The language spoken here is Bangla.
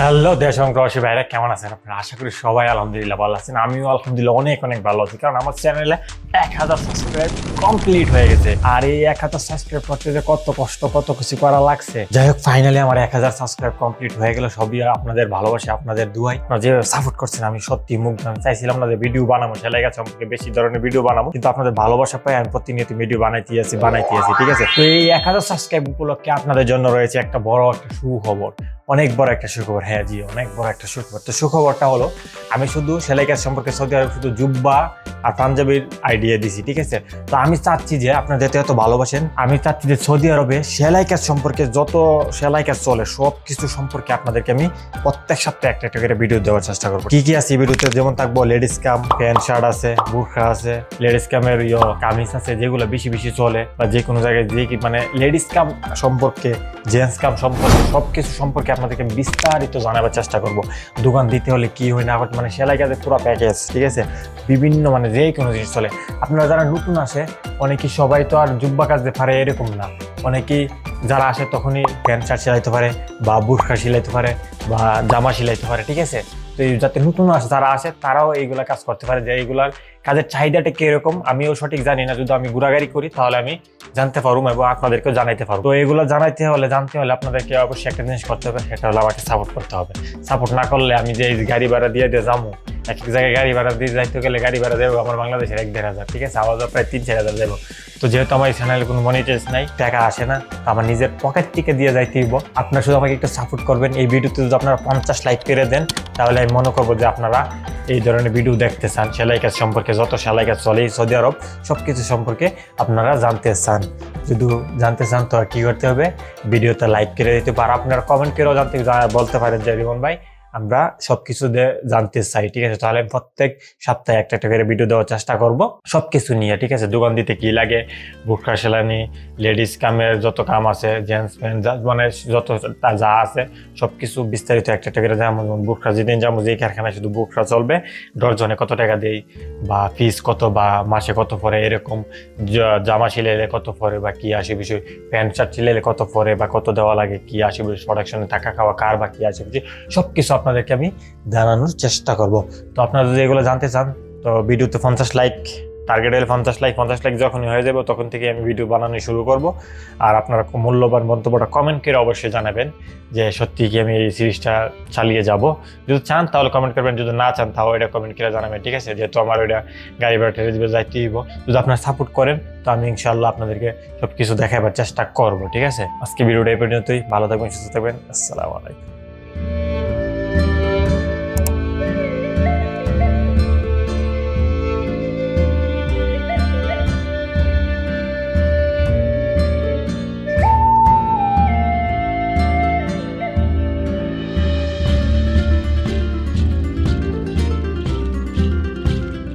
হ্যালো, দেশ প্রবাসী ভাইরা, কেমন আছেন আপনারা? আশা করি সবাই আলহামদুলিল্লাহ ভালো আছেন। আমিও আলহামদুলিল্লাহ অনেক অনেক ভালো আছি, কারণ আমার চ্যানেলে এক হাজার সাবস্ক্রাইব কমপ্লিট হয়ে গেছে। আর এই এক হাজার সাবস্ক্রাইব করতে যে কত কষ্ট, কত কিছু করা লাগছে। যাই হোক ফাইনালি আমার এক হাজার সাবস্ক্রাইব কমপ্লিট হয়ে গেল। সবই আপনাদের ভালোবাসে, আপনাদের দুয়াই। আপনারা যে সাপোর্ট করছেন, আমি সত্যি মুগ্ধ। আমি চাইছিলাম না যে ভিডিও বানাবো, সেলাই গেছে সম্পর্কে বেশি ধরনের ভিডিও বানাবো, কিন্তু আপনাদের ভালোবাসা পাই, আমি প্রতিনিয়ত ভিডিও বানাইতে আছি বানাইতে আছি, ঠিক আছে? তো এই এক হাজার সাবস্ক্রাইব উপলক্ষে আপনাদের জন্য রয়েছে একটা বড় একটা সুখবর, অনেক বড় একটা সুখবর। হ্যাঁ জি, অনেক বড় একটা সুখবর তো সুখবরটা হলো, আমি শুধু সেলাই কাজ সম্পর্কে সৌদি আরব শুধু জুব্বা আর পাঞ্জাবির আইডিয়া দিছি, ঠিক আছে? তো আমি চাচ্ছি যে আপনারা যেতে এত ভালোবাসেন, আমি চাচ্ছি যে সৌদি আরবে সেলাই কাজ সম্পর্কে যত সেলাই কাজ চলে, সব কিছু সম্পর্কে আপনাদেরকে আমি প্রত্যেক সপ্তাহে একটা একটা করে ভিডিও দেওয়ার চেষ্টা করব। কি কি আছে এই ভিডিওতে যেমন থাকব লেডিস কাম প্যান্ট শার্ট আছে বুর্খা আছে লেডিস কামের ইয়ে কামিজ আছে, যেগুলো বেশি বেশি চলে, বা যে কোনো জায়গায় যে কি মানে লেডিস কাম সম্পর্কে জেন্টস কাম সম্পর্কে সব কিছু সম্পর্কে আপনাদেরকে বিস্তারিত জানাবার চেষ্টা করব। দোকান দিতে হলে কি হয় না মানে সেলাই কাজের পুরো প্যাকেজ ঠিক আছে? বিভিন্ন মানে যে কোনো জিনিস চলে। আপনারা যারা নতুন আসে, অনেকেই সবাই তো আর জুব্বা কাজ পারে এরকম না। অনেকেই যারা আসে তখনই প্যান্ট শার্ট সেলাইতে পারে বা বুসকা সেলাইতে পারে বা জামা সেলাইতে পারে, ঠিক আছে? তো যাতে নতুন আসে যারা আসে তারাও এইগুলা কাজ করতে পারে যে এইগুলার কাজের চাহিদাটা কীরকম, আমিও সঠিক জানি না। যদি আমি ঘোরাগাড়ি করি, তাহলে আমি জানতে পারব এবং আপনাদেরকেও জানাইতে পারব তো এগুলো জানাইতে হলে, জানতে হলে আপনাদেরকে অবশ্যই একটা জিনিস করতে হবে, সেটা হলো আমাকে সাপোর্ট করতে হবে। সাপোর্ট না করলে আমি যে এই গাড়ি ভাড়া দিয়ে দিয়ে যাব এক এক জায়গায় গাড়ি ভাড়া দিয়ে যাইতে গেলে গাড়ি ভাড়া দেবো, আমার বাংলাদেশের এক দেড় হাজার, ঠিক আছে? আওয়াজ প্রায় তিন চার হাজার দেবো। তো যেহেতু আমার এই চ্যানেলে কোনো মনিটাইজ নাই, টাকা আসে না আমার নিজের পকেট থেকে দিয়ে যাইতে হইব। আপনারা শুধু আমাকে একটু সাপোর্ট করবেন। এই ভিডিওতে যদি আপনারা পঞ্চাশ লাইক করে দেন, তাহলে আমি মনে করব যে আপনারা এই ধরনের ভিডিও দেখতে চান। সেলাই কাজ সম্পর্কে যত সেলাই কাজ চলে সৌদি আরব সব কিছু সম্পর্কে আপনারা জানতে চান। যদি জানতে চান, তো আর কি করতে হবে? ভিডিওতে লাইক করে দিতে পারে আপনারা কমেন্ট করেও জানতে বলতে পারেন যে রিমন ভাই। আমরা সবকিছু জানতে চাই, ঠিক আছে? তাহলে প্রত্যেক সপ্তাহে একটা একটা করে ভিডিও দেওয়ার চেষ্টা করব। সবকিছু নিয়ে, ঠিক আছে? দোকান দিতে কি লাগে বুটকা সেলানি, লেডিস, কামের যত কাম আছে জেন্টস প্যান্ট মানে যত যা আছে, সবকিছু বিস্তারিত একটা একটা করে যেমন বুকরা যেদিন যাব যে কারখানায় শুধু বুকরা চলবে, ডরজনে কত টাকা দেই, বা ফিস কত, বা মাসে কত পরে এরকম জামা সিলাইলে কত পরে বা কি আসে বিষয়, প্যান্ট শার্ট সিলাইলে কত পরে বা কত দেওয়া লাগে, কি আসে বিষয় প্রোডাকশনে টাকা খাওয়া, কার বা কি আসে বিষয় সব কিছু আপনাদেরকে আমি জানানোর চেষ্টা করব। তো আপনারা যদি এগুলো জানতে চান, তো ভিডিওতে পঞ্চাশ লাইক টার্গেট হলে পঞ্চাশ লাইক পঞ্চাশ লাইক যখনই হয়ে যাবে তখন থেকে আমি ভিডিও বানানো শুরু করব। আর আপনারা মূল্যবান মন্তব্যটা কমেন্ট করে অবশ্যই জানাবেন যে সত্যি কি আমি এই সিরিজটা চালিয়ে যাব। যদি চান তাহলে কমেন্ট করবেন, যদি না চান তাও এটা কমেন্ট করে জানাবেন, ঠিক আছে? যেহেতু আমার ওইটা গাড়ি ভাড়া টেরে দিবে যাইতে দিব যদি আপনারা সাপোর্ট করেন, তো আমি ইনশাল্লাহ আপনাদেরকে সব কিছু দেখাবার চেষ্টা করব, ঠিক আছে? আজকে ভিডিওটা এই পর্যন্তই। ভালো থাকবেন, সুস্থ থাকবেন। আসসালামু আলাইকুম।